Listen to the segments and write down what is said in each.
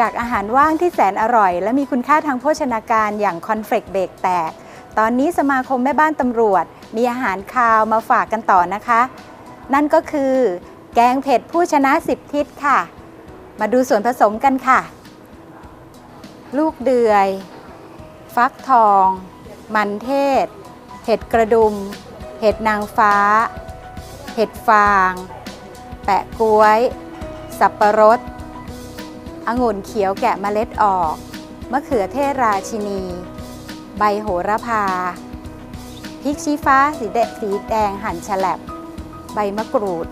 จากอาหารว่างที่แสนอร่อย และมีคุณค่าทางโภชนาการอย่างคอนเฟลกเบรกแตก ตอนนี้สมาคมแม่บ้านตำรวจ มีอาหารคาวมาฝากกันต่อนะคะ นั่นก็คือแกงเผ็ดผู้ชนะสิบทิศค่ะ มาดูส่วนผสมกันค่ะ ลูกเดือย ฟักทอง มันเทศ เห็ดกระดุม เห็ดนางฟ้า เห็ดฟาง แปะกล้วย สับประรด องุ่นเขียวแกะเมล็ดออก มะเขือเทศราชินี ใบโหระพา พริกชี้ฟ้าสีแดงสีแดงหั่นฉลับ ใบมะกรูด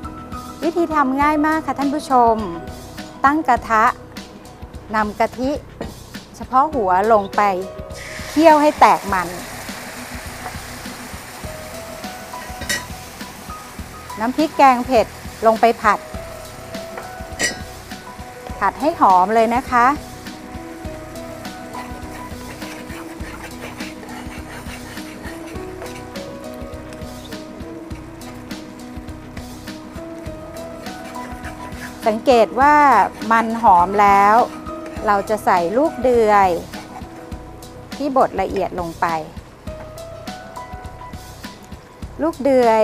วิธีทำง่ายมากค่ะท่านผู้ชม ตั้งกระทะนำกะทิ เฉพาะหัวลงไปเคี่ยวให้แตกมัน น้ำพริกแกงเผ็ดลงไปผัด ผัดให้หอมเลยนะคะ สังเกตว่ามันหอมแล้ว เราจะใส่ลูกเดือย ที่บดละเอียดลงไป ลูกเดือย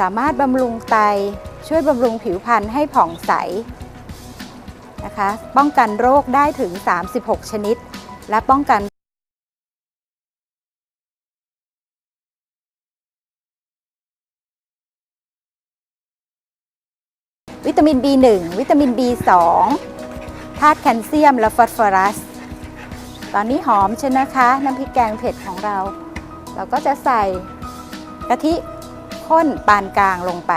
สามารถบำรุงไตช่วยบำรุงผิวพรรณให้ผ่องใส นะคะ ป้องกันโรคได้ถึง 36 ชนิด และป้องกันวิตามิน B1 วิตามิน B2 ธาตุแคลเซียมและฟอสฟอรัส ตอนนี้หอมใช่นะคะ น้ำพริกแกงเผ็ดของเรา เราก็จะใส่กะทิข้นปานกลางลงไป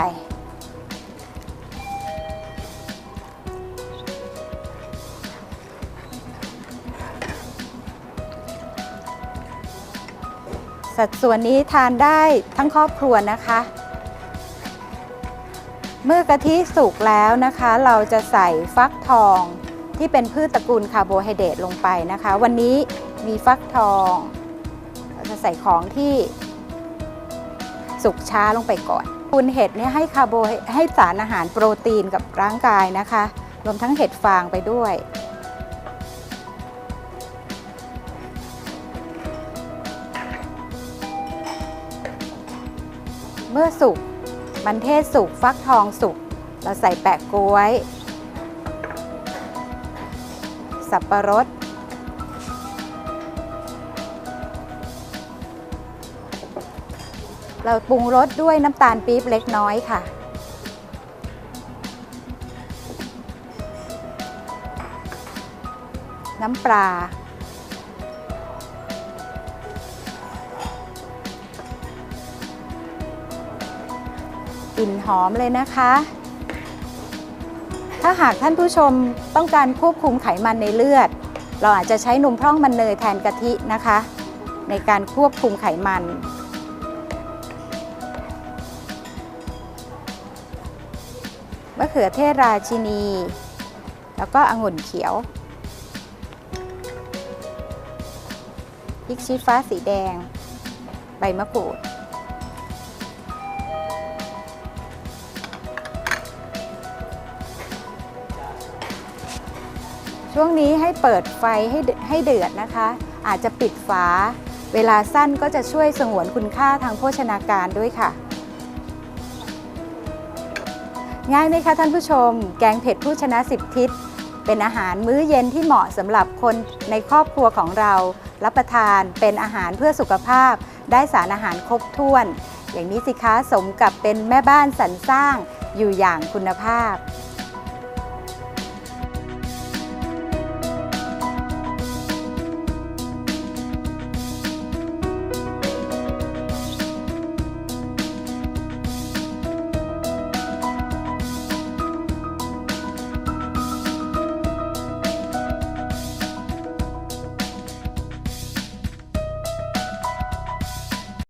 สัดส่วนนี้ทานได้ทั้งครอบครัวนะคะ เมื่อกะทิสุกแล้วนะคะ เราจะใส่ฟักทองที่เป็นพืชตระกูลคาร์โบไฮเดรตลงไปนะคะ วันนี้มีฟักทองเราจะใส่ของที่สุกช้าลงไปก่อนคุณเห็ดเนี่ยให้คาร์โบให้สารอาหารโปรตีนกับร่างกายนะคะ รวมทั้งเห็ดฟางไปด้วย มื่อสุกมันเทศสุกฟักทองสุก เราใส่แปะกล้วย สับประรด เราปรุงรสด้วยน้ำตาลปี๊บเล็กน้อยค่ะ น้ำปลา กลิ่นหอมเลยนะคะ ถ้าหากท่านผู้ชมต้องการควบคุมไขมันในเลือด เราอาจจะใช้นมพร่องมันเนยแทนกะทินะคะ ในการควบคุมไขมัน มะเขือเทศราชินี แล้วก็องุ่นเขียวพริกชี้ฟ้าสีแดง ใบมะกรูด ช่วงนี้ให้เปิดไฟให้ให้เดือดนะคะ อาจจะปิดฝา เวลาสั้นก็จะช่วยสงวนคุณค่าทางโภชนาการด้วยค่ะ ง่ายไหมคะท่านผู้ชม แกงเผ็ดผู้ชนะสิบทิศ เป็นอาหารมื้อเย็นที่เหมาะสำหรับคนในครอบครัวของเรา รับประทานเป็นอาหารเพื่อสุขภาพ ได้สารอาหารครบถ้วน อย่างนี้สิคะสมกับเป็นแม่บ้านสรรสร้างอยู่อย่างคุณภาพ